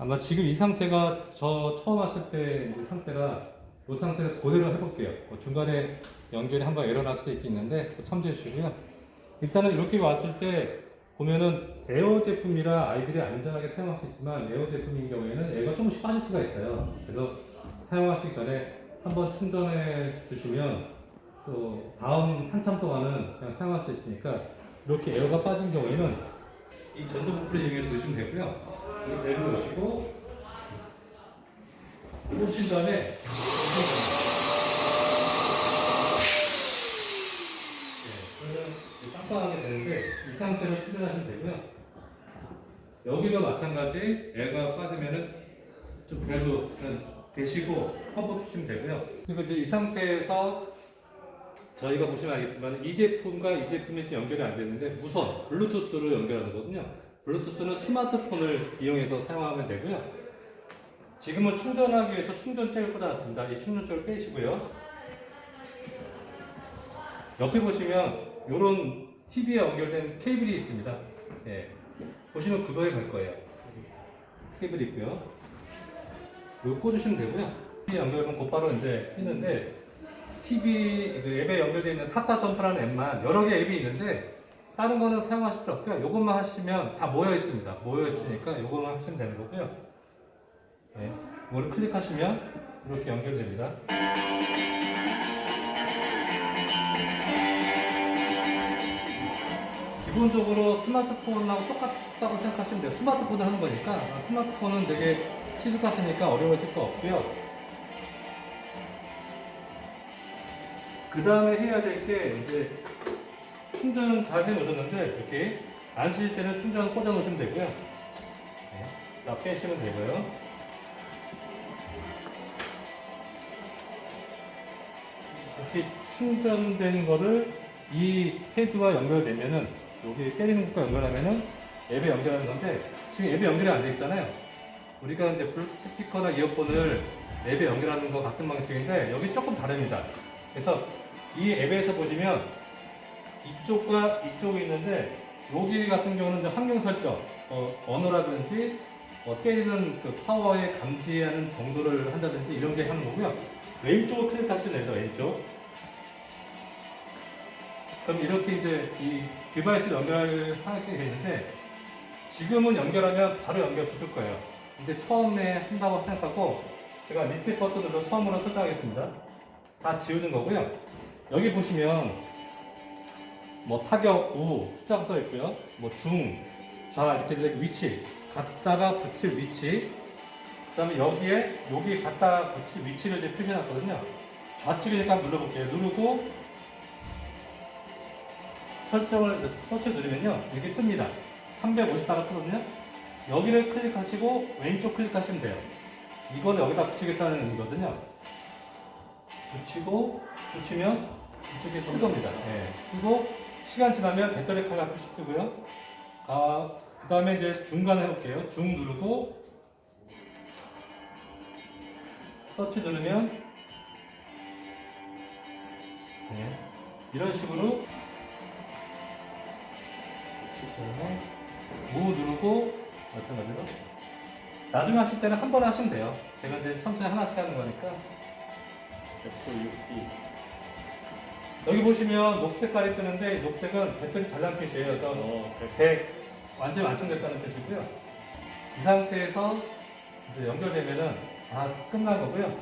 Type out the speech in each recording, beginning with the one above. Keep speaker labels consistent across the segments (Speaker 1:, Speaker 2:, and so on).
Speaker 1: 아마 지금 이 상태가 저 처음 왔을 때 이제 상태가 이 상태에서 그대로 해볼게요. 뭐 중간에 연결이 한번 에러 날 수도 있겠는데 또 참조해 주시고요. 일단은 이렇게 왔을 때 보면은 에어 제품이라 아이들이 안전하게 사용할 수 있지만 에어 제품인 경우에는 에어가 조금씩 빠질 수가 있어요. 그래서 사용하시기 전에 한번 충전해 주시면 또 다음 한참 동안은 그냥 사용할 수 있으니까 이렇게 에어가 빠진 경우에는 이 전도 부풀을 이용해서 넣으시면 되고요. 넣으시고 꽂으신 다음에 네, 깜빡하게 되는데 이 상태로 충전하시면 되고요. 여기도 마찬가지 애가 빠지면은 좀 그래도 대시고 펌프 주시면 되고요. 그리고 이제 이 상태에서 저희가 보시면 알겠지만 이 제품과 이 제품이 연결이 안 되는데 무선 블루투스로 연결하는 거거든요. 블루투스는 스마트폰을 이용해서 사용하면 되고요. 지금은 충전하기 위해서 충전잭을 꽂아놨습니다. 이 충전잭을 빼시고요. 옆에 보시면 이런 TV에 연결된 케이블이 있습니다. 예. 보시면 그거에 갈 거예요. 케이블이 있고요. 이거 꽂으시면 되고요. TV 연결은 곧바로 이제 했는데 TV 그 앱에 연결되어 있는 타타 점프라는 앱만 여러 개 앱이 있는데 다른 거는 사용하실 필요 없고요. 이것만 하시면 다 모여 있습니다. 모여 있으니까 이것만 하시면 되는 거고요. 네. 이거를 클릭하시면 이렇게 연결됩니다. 기본적으로 스마트폰하고 똑같다고 생각하시면 돼요. 스마트폰을 하는 거니까 아, 스마트폰은 되게 친숙하시니까 어려우실 거 없고요. 그 다음에 해야 될 게 이제 충전 잘 해놓으셨는데 이렇게 안 쓰실 때는 충전 꽂아 놓으시면 되고요. 네, 다 빼시면 되고요. 이렇게 충전된 거를 이 패드와 연결되면은 여기 때리는 것과 연결하면은 앱에 연결하는 건데 지금 앱에 연결이 안 돼 있잖아요. 우리가 이제 스피커나 이어폰을 앱에 연결하는 거 같은 방식인데 여기 조금 다릅니다. 그래서 이 앱에서 보시면 이쪽과 이쪽이 있는데 여기 같은 경우는 이제 환경 설정, 어, 언어라든지 어, 때리는 그 파워에 감지하는 정도를 한다든지 이런 게 하는 거고요. 왼쪽을 클릭하시면 됩니다. 왼쪽. 그럼 이렇게 이제 이 디바이스 연결하게 되는데 지금은 연결하면 바로 연결 붙을 거예요. 근데 처음에 한다고 생각하고 제가 리셋 버튼으로 처음으로 설정하겠습니다. 다 지우는 거고요. 여기 보시면 뭐 타격 우 숫자가 써 있고요. 뭐 중, 좌 이렇게 돼 위치 갖다가 붙일 위치. 그다음에 여기에 여기 갖다 붙일 위치를 이제 표시해놨거든요. 좌측이니까 한번 눌러볼게요. 누르고 설정을 서치 누르면요. 이렇게 뜹니다. 354가 뜨거든요. 여기를 클릭하시고 왼쪽 클릭하시면 돼요. 이거는 여기다 붙이겠다는 의미거든요. 붙이고 붙이면 이쪽에 쏠 겁니다. 예. 그리고 시간 지나면 배터리 칼라 표시 뜨고요. 아, 그 다음에 이제 중간 해볼게요. 중 누르고 서치 누르면 네. 이런 식으로 무 누르고 마찬가지로 나중에 하실 때는 한 번에 하시면 돼요. 제가 이제 천천히 하나씩 하는 거니까
Speaker 2: F6D
Speaker 1: 여기 보시면 녹색깔이 뜨는데 녹색은 배터리 잘난 표시예요. 그래서
Speaker 2: 어,
Speaker 1: 100 완전 완충됐다는 뜻이고요. 이 상태에서 이제 연결되면은 다 끝난 거고요.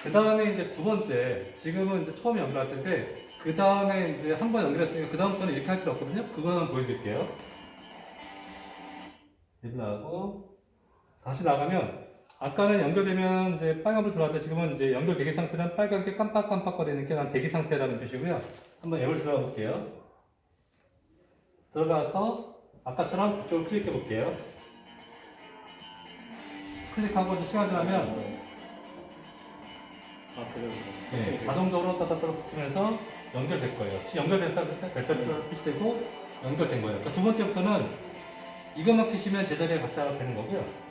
Speaker 1: 그 다음에 이제 두 번째, 지금은 이제 처음 연결할 텐데, 그 다음에 이제 한 번 연결했으니까 그 다음부터는 이렇게 할 필요 없거든요. 그거는 보여드릴게요. 이렇게 나가고, 다시 나가면, 아까는 연결되면 이제 빨간불 들어왔는데 지금은 이제 연결 대기 상태는 빨갛게 깜빡깜빡거리는 게 난 대기 상태라는 뜻이고요. 한번 앱을 들어가 볼게요. 들어가서 아까처럼 이쪽을 클릭해 볼게요. 클릭하고 이제 시간 지나면
Speaker 2: 아 그래요
Speaker 1: 네, 자동적으로 따따따 붙으면서 연결될 거예요. 연결된 상태 배터리가 표시되고 연결된 거예요. 그러니까 두 번째부터는 이것만 키시면 제자리에 갖다 대는 거고요.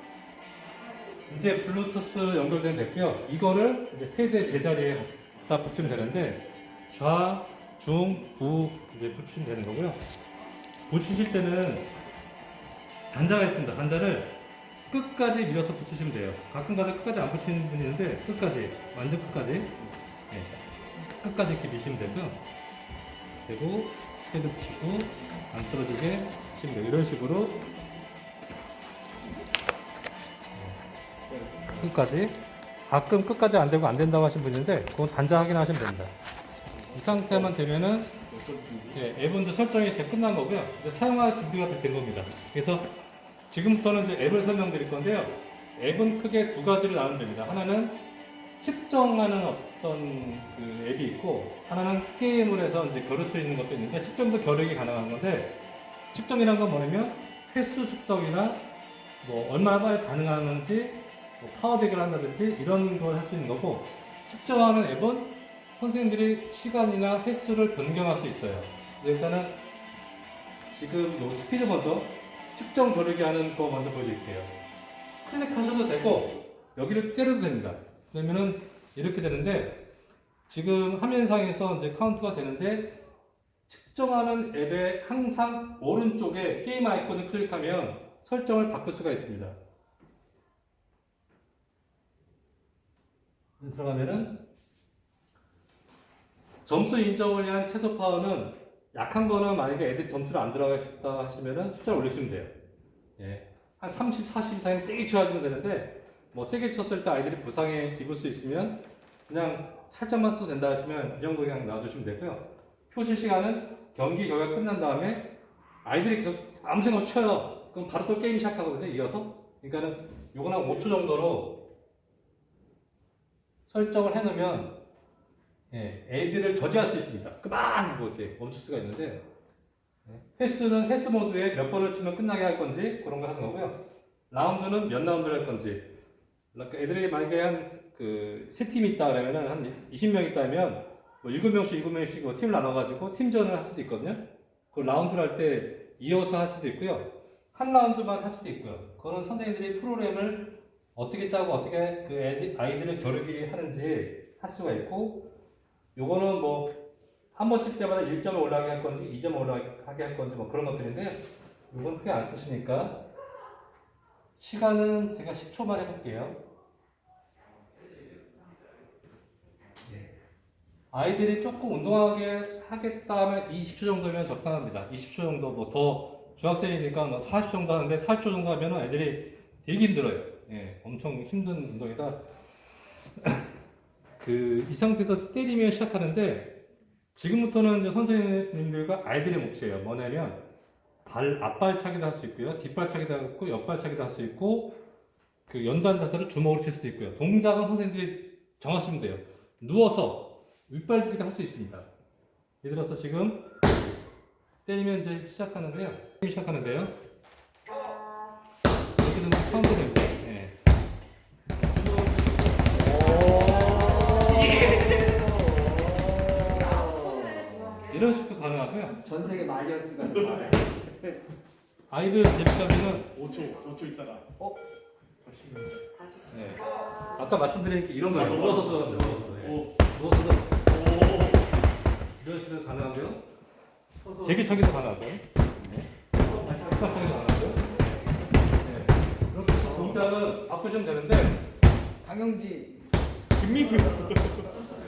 Speaker 1: 이제 블루투스 연결된 됐고요. 이거를 이제 패드의 제자리에 갖다 붙이면 되는데 좌, 중, 우 이제 붙이면 되는 거고요. 붙이실 때는 단자가 있습니다. 단자를 끝까지 밀어서 붙이시면 돼요. 가끔 가다 끝까지 안 붙이는 분이 있는데 끝까지 완전 끝까지 네. 끝까지 이렇게 미시면 되고요. 그리고 패드 붙이고 안 떨어지게 치면 돼요. 이런 식으로 끝까지 가끔 끝까지 안 되고 안 된다고 하신 분인데 그건 단자 확인하시면 됩니다. 이 상태만 되면은? 예, 앱은 이제 설정이 다 끝난 거고요. 이제 사용할 준비가 다 된 겁니다. 그래서 지금부터는 이제 앱을 설명드릴 건데요. 앱은 크게 두 가지로 나누면 됩니다. 하나는 측정하는 어떤 그 앱이 있고, 하나는 게임을 해서 이제 겨룰 수 있는 것도 있는데, 측정도 겨루기 가능한 건데, 측정이란 건 뭐냐면, 횟수 측정이나 뭐 얼마나 빨리 반응하는지, 뭐 파워 대결을 한다든지 이런 걸 할 수 있는 거고, 측정하는 앱은 선생님들이 시간이나 횟수를 변경할 수 있어요. 일단은 지금 요 스피드 먼저 측정 겨루기 하는 거 먼저 보여드릴게요. 클릭하셔도 되고 여기를 때려도 됩니다. 그러면은 이렇게 되는데 지금 화면상에서 이제 카운트가 되는데 측정하는 앱의 항상 오른쪽에 게임 아이콘을 클릭하면 설정을 바꿀 수가 있습니다. 들어가면은 점수 인정을 위한 최소 파워는 약한 거는 만약에 애들이 점수를 안 들어가셨다 하시면은 숫자를 올리시면 돼요. 예. 한 30, 40 이상이면 세게 쳐주면 되는데 뭐 세게 쳤을 때 아이들이 부상에 입을 수 있으면 그냥 살짝만 쳐도 된다 하시면 이 정도 그냥 놔두시면 되고요. 표시 시간은 경기 결과 끝난 다음에 아이들이 계속 아무 생각 없이 쳐요. 그럼 바로 또 게임 시작하거든요. 이어서. 그러니까는 한 5초 정도로 설정을 해놓으면 예, 애들을 저지할 수 있습니다. 그만! 뭐 이렇게 멈출 수가 있는데, 예, 횟수는 횟수 모드에 몇 번을 치면 끝나게 할 건지 그런 거 하는 거고요. 라운드는 몇 라운드를 할 건지. 그러니까 애들이 만약에 한그세 팀이 있다 그러면은 한 20명 있다면 뭐 7명씩 7명씩 뭐 팀을 나눠가지고 팀전을 할 수도 있거든요. 그 라운드를 할 때 이어서 할 수도 있고요. 한 라운드만 할 수도 있고요. 그런 선생님들이 프로그램을 어떻게 짜고 어떻게 그 아이들을 겨루기 하는지 할 수가 있고 요거는 뭐 한 번 칠 때마다 1점을 올라가게 할 건지 2점을 올라가게 할 건지 뭐 그런 것들인데 요건 크게 안 쓰시니까 시간은 제가 10초만 해볼게요. 예. 아이들이 조금 운동하게 하겠다 하면 20초 정도면 적당합니다. 20초 정도 뭐 더 중학생이니까 뭐 40 정도 하는데 40초 정도 하면 애들이 되게 힘들어요. 예, 엄청 힘든 운동이다. 그이 상태에서 때리면 시작하는데 지금부터는 선생님들과 아이들의 몫이에요. 뭐냐면 발 앞발차기도 할 수 있고요, 뒷발차기도 있고, 옆발차기도 할 수 있고, 그 연단 자세로 주먹을 칠 수도 있고요. 동작은 선생님들이 정하시면 돼요. 누워서 윗발들기도 할 수 있습니다. 예를 들어서 지금 때리면 이제 시작하는데요. 시작하는데요. 이렇게 되면 카운트 됩니다. 가능하고요.
Speaker 3: 전 세계 마이어스가
Speaker 1: 아이들 재밌다면은
Speaker 2: 5초, 5초 있다가.
Speaker 3: 어?
Speaker 2: 다시.
Speaker 1: 네. 아까 말씀드린 게 이런 거예요. 누워서도. 누워서도
Speaker 2: 오.
Speaker 1: 이런 식으로 가능하고요. 제기차기도 가능하고요. 네. 깜짝이도 가능하고요. 네. 이렇게 해서 동작은 바꾸시면 되는데
Speaker 3: 강영지
Speaker 2: 김민규.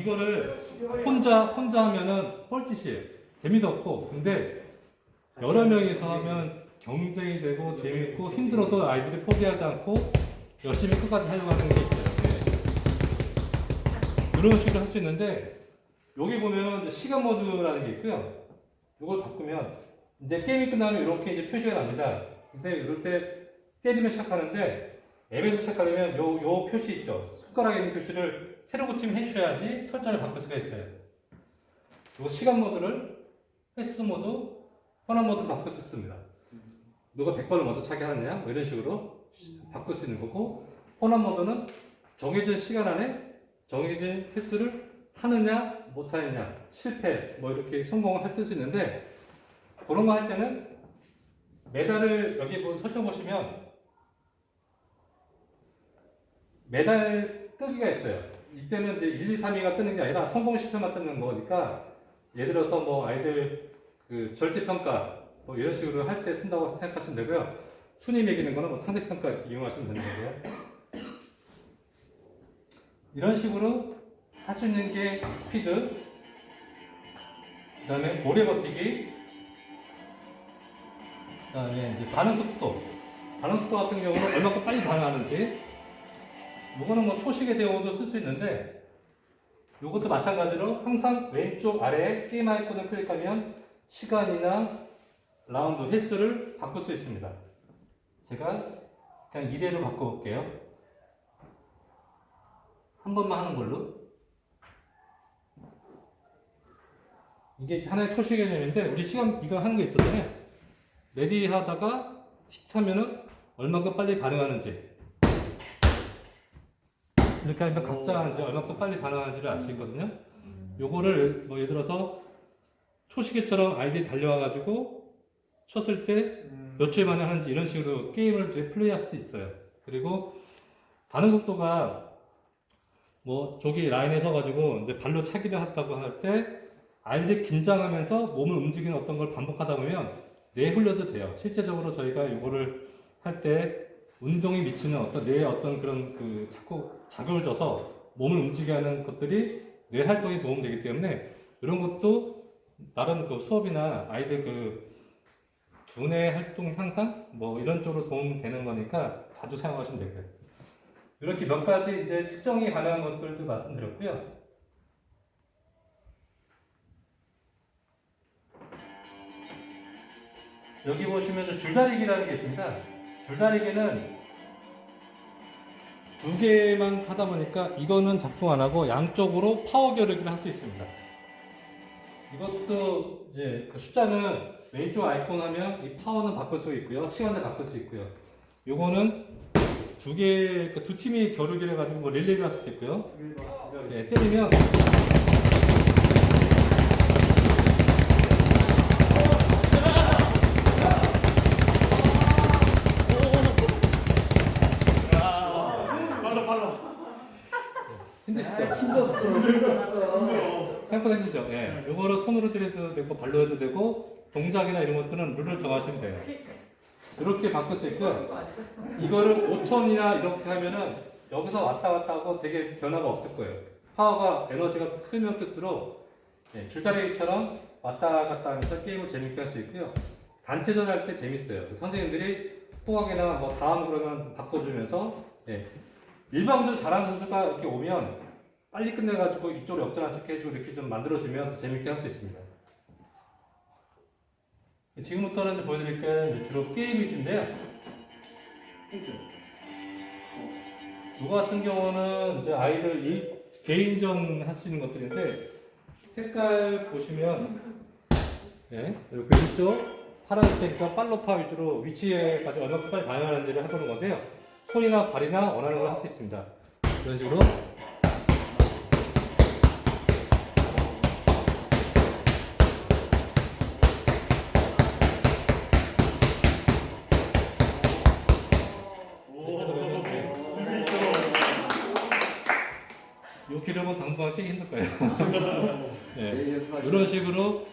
Speaker 1: 이거를 혼자 혼자 하면은 뻘짓이에요. 재미도 없고 근데 여러 명이서 하면 경쟁이 되고 재밌고 힘들어도 아이들이 포기하지 않고 열심히 끝까지 하려고 하는 게 있어요. 네. 이런 식으로 할 수 있는데 여기 보면 시간 모드라는 게 있고요. 이걸 바꾸면 이제 게임이 끝나면 이렇게 이제 표시가 납니다. 근데 이럴 때 때리면 시작하는데 앱에서 시작하려면 요, 요 표시 있죠. 손가락에 있는 표시를 새로 고침 해 주셔야지 설정을 바꿀 수가 있어요. 요 시간 모드를 횟수 모드, 혼합 모드로 바꿀 수 있습니다. 누가 100번을 먼저 차게 하느냐, 뭐 이런 식으로 바꿀 수 있는 거고, 혼합 모드는 정해진 시간 안에 정해진 횟수를 하느냐, 못하느냐, 실패, 뭐 이렇게 성공을 할 수 있는데, 그런 거 할 때는 메달을 여기 보- 설정 보시면 메달 끄기가 있어요. 이때는 이제 1, 2, 3위가 뜨는 게 아니라 성공 실패만 뜨는 거니까 예를 들어서 뭐 아이들 그 절대 평가 뭐 이런 식으로 할 때 쓴다고 생각하시면 되고요. 순위 매기는 거는 뭐 상대평가 이용하시면 되는 거고요. 이런 식으로 할 수 있는 게 스피드, 그 다음에 오래 버티기, 그 다음에 반응 속도. 반응 속도 같은 경우는 얼마큼 빨리 반응하는지, 이거는 뭐 초식의 대용으로 쓸 수 있는데, 이것도 마찬가지로 항상 왼쪽 아래에 게임 아이콘을 클릭하면 시간이나 라운드 횟수를 바꿀 수 있습니다. 제가 그냥 2대로 바꿔볼게요. 한 번만 하는 걸로. 이게 하나의 초시 개념인데 우리 시간 이거 하는 게 있었잖아요. 레디 하다가 시타면은 얼마큼 빨리 반응하는지 이렇게 하면 각자 이제 얼마큼 빨리 반응하는지를 알 수 있거든요. 요거를 뭐 예를 들어서 초시계처럼 아이디 달려와가지고 쳤을 때몇 초에 반응하는지 이런 식으로 게임을 이제 플레이할 수도 있어요. 그리고 반응 속도가 뭐 저기 라인에 서가지고 이제 발로 차기를 했다고 할 때 아이들이 긴장하면서 몸을 움직이는 어떤 걸 반복하다 보면 뇌에 흘려도 돼요. 실제적으로 저희가 이거를 할때 운동이 미치는 어떤 뇌에 어떤 그런 그 자꾸 자극을 줘서 몸을 움직이게 하는 것들이 뇌 활동에 도움되기 때문에 이런 것도 나름 그 수업이나 아이들 그 두뇌 활동 향상 뭐 이런 쪽으로 도움되는 거니까 자주 사용하시면 되고요. 이렇게 몇 가지 이제 측정이 가능한 것들도 말씀드렸고요. 여기 보시면 줄다리기라는 게 있습니다. 줄다리기는 두 개만 하다 보니까 이거는 작동 안 하고 양쪽으로 파워 겨루기를 할 수 있습니다. 이것도 이제 그 숫자는 왼쪽 아이콘 하면 이 파워는 바꿀 수 있고요. 시간을 바꿀 수 있고요. 요거는 두 개, 그두 팀이 겨루기를 해가지고 뭐 릴레이를 할 수도 있고요. 네, 때리면
Speaker 2: 빨라 빨라.
Speaker 1: 힘드시죠?
Speaker 3: 아, 힘도 없어. 힘도
Speaker 1: 힘들죠? 예. 요거를 손으로 때려도 되고 발로 해도 되고 동작이나 이런 것들은 룰을 정하시면 돼요. 이렇게 바꿀 수 있고요. 이거를 5천이나 이렇게 하면은 여기서 왔다 갔다 하고 되게 변화가 없을 거예요. 파워가 에너지가 크면 클수록 예, 줄다리기처럼 왔다 갔다 하면서 게임을 재밌게 할 수 있고요. 단체전 할 때 재밌어요. 선생님들이 호각이나 뭐 다음 그러면 바꿔주면서 예, 일방적으로 잘하는 선수가 이렇게 오면 빨리 끝내가지고 이쪽으로 역전할 수 있게 해주고 이렇게 좀 만들어주면 더 재밌게 할 수 있습니다. 지금부터는 이제 보여드릴 게 주로 게임 위주인데요. 이거 같은 경우는 이제 아이들 일, 개인전 할 수 있는 것들인데 색깔 보시면 예, 이렇게 왼쪽 파란색에서 팔로파 위주로 위치에 가지고 얼마큼 빨리 반응하는지를 해보는 건데요. 손이나 발이나 원하는 걸 할 수 있습니다. 이런 식으로 이 기름은 당분간 깨기 힘들 거예요. 예. 이런 식으로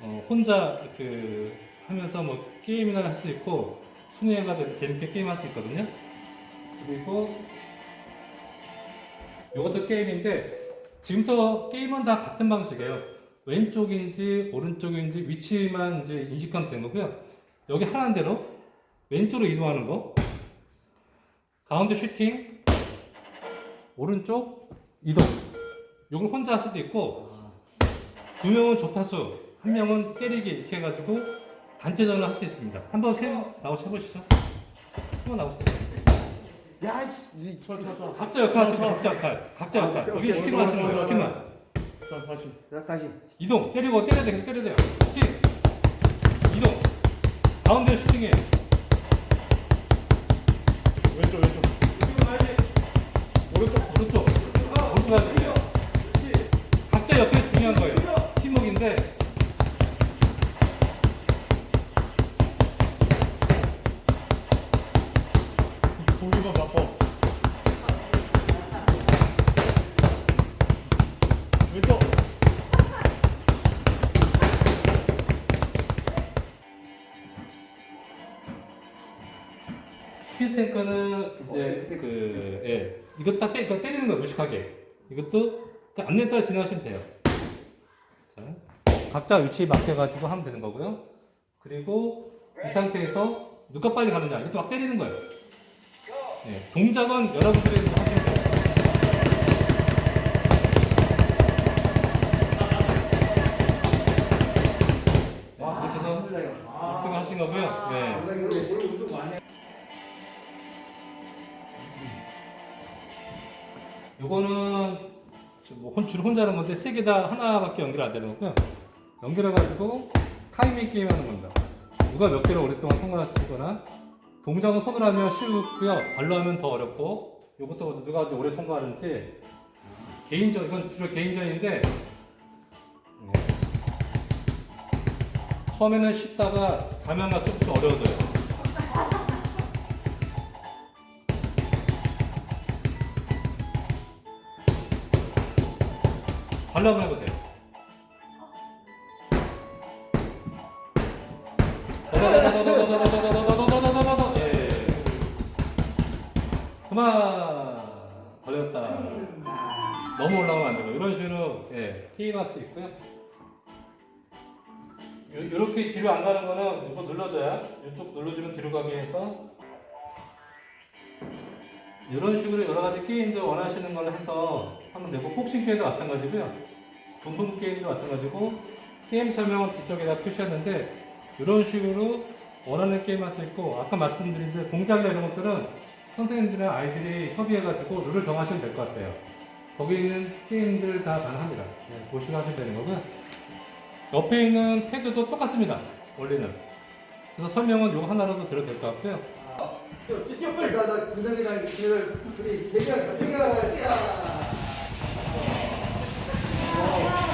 Speaker 1: 어, 혼자 그 하면서 뭐 게임이나 할수 있고 순위해가지고 재밌게 게임 할 수 있거든요. 그리고 이것도 게임인데 지금부터 게임은 다 같은 방식이에요. 왼쪽인지 오른쪽인지 위치만 이제 인식하면 되는 거고요. 여기 하라는 대로 왼쪽으로 이동하는 거, 가운데 슈팅, 오른쪽 이동. 이걸 혼자 할 수도 있고 두 명은 조타수, 한 명은 때리기 이렇게 해가지고 단체전을 할 수 있습니다. 한번 세 나오시 해보시죠. 한번 나오세요.
Speaker 3: 야, 씨.
Speaker 2: 저, 저, 저.
Speaker 1: 각자 역할 하시죠. 각자 역할. 각자
Speaker 3: 아,
Speaker 1: 역할. 여기
Speaker 3: 오케이.
Speaker 1: 슈팅만 하시는 거예요. 슈팅만.
Speaker 2: 자, 다시.
Speaker 3: 자, 다시.
Speaker 1: 이동. 때리고 때려야 돼. 계속 때려야 돼요. 슈팅. 이동. 가운데 슈팅해.
Speaker 2: 왼쪽, 왼쪽.
Speaker 1: 밑에 거는 이제 그 예. 이것도 다 때, 이거 때리는 거예요 무식하게. 이것도 그 안내 따라 진행하시면 돼요. 자, 각자 위치에 맞게가지고 하면 되는 거고요. 그리고 이 상태에서 누가 빨리 가느냐 이것도 막 때리는 거예요. 예, 동작은 여러분들이 하시면 돼요. 네,
Speaker 3: 와,
Speaker 1: 이렇게 해서 1등 하신 거고요. 예.
Speaker 3: 아, 나 이거 오늘 운동 많이
Speaker 1: 요거는 뭐줄 혼자 하는 건데 세 개 다 하나밖에 연결 안 되는 거고요. 연결해가지고 타이밍 게임 하는 겁니다. 누가 몇 개를 오랫동안 통과할 수 있거나 동작은 손으로 하면 쉬우고요. 발로 하면 더 어렵고 요것도 누가 오래 통과하는지 개인전 이건 주로 개인전인데 네. 처음에는 쉽다가 가면 가 조금 더 어려워져요. 발로 한번 해보세요. 예. 그만 걸렸다. 너무 올라오면 안 되고 이런 식으로 예, 피임할 수 있고요. 요, 이렇게 뒤로 안 가는 거는 이거 눌러줘야 이쪽 눌러주면 뒤로 가게 해서 이런 식으로 여러 가지 게임도 원하시는 걸 해서 한번 내고 복싱 게임도 마찬가지고요. 분분 게임도 마찬가지고 게임 설명은 뒤쪽에다 표시했는데 이런 식으로 원하는 게임 할 수 있고 아까 말씀드린 대로 공작이나 이런 것들은 선생님들이랑 아이들이 협의해가지고 룰을 정하시면 될 것 같아요. 거기 있는 게임들 다 가능합니다. 네, 보시고 하시면 되는 거고요. 옆에 있는 패드도 똑같습니다. 원리는. 그래서 설명은 이거 하나로도 들어도 될 것 같고요.
Speaker 3: 자, 자, 군장이랑 김혜들 우리 대결, 대결 시작. 이학년의 Oh.